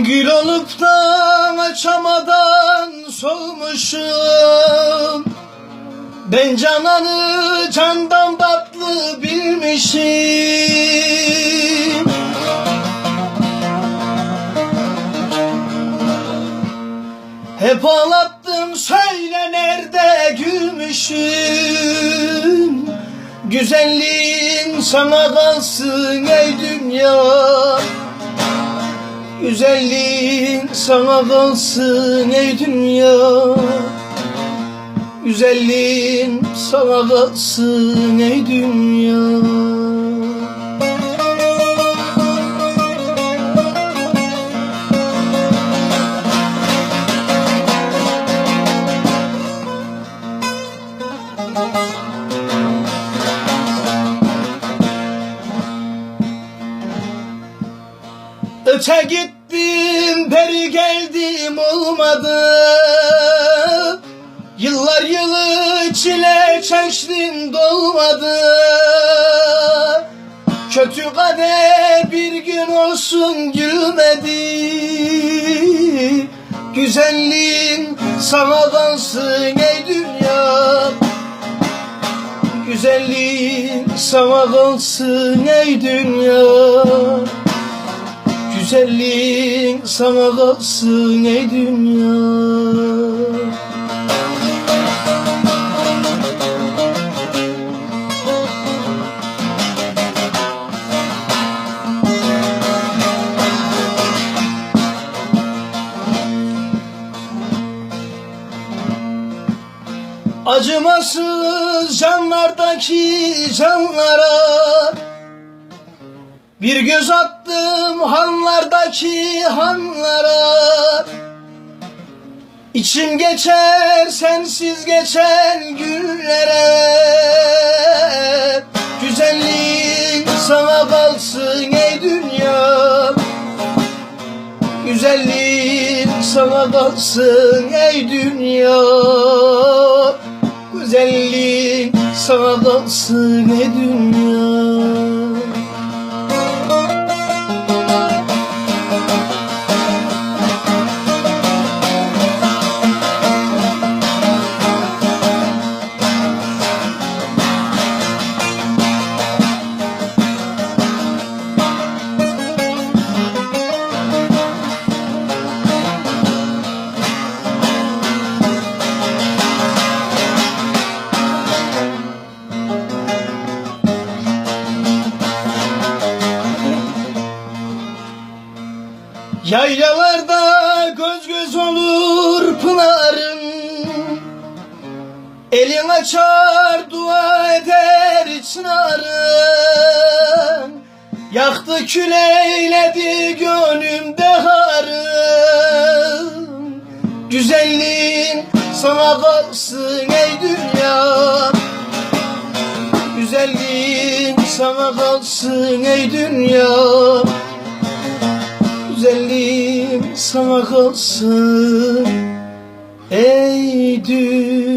Gül olup da açamadan solmuşum. Ben cananı candan tatlı bilmişim. Hep ağlattım söyle nerede? gülmüşüm. Güzelliğin sana kalsın ey dünya Güzelliğin sana kalsın ey dünya. Güzelliğin sana kalsın ey dünya. Öte gittim peri geldim olmadı. Yıllar yılı çile çektim dolmadı. Kötü kader bir gün olsun gülmedi. Güzelliğin sana kalsın ey dünya. Güzelliğin sana kalsın ey dünya Güzelliğin sana kalsın ey dünya. Acımasız canlardaki canlara Bir göz attım hanlardaki hanlara. İçim geçer sensiz geçen günlere Güzelliğin sana kalsın ey dünya. Güzelliğin sana kalsın ey dünya. Güzelliğin sana kalsın ey dünya Yaylalarda göz göz olur pınarın. Elin açar dua eder çınarın. Yaktı kül eyledi gönlümde harın. Güzelliğin sana kalsın ey dünya. Güzelliğin sana kalsın ey dünya Güzelliğim sana kalsın Ey dünya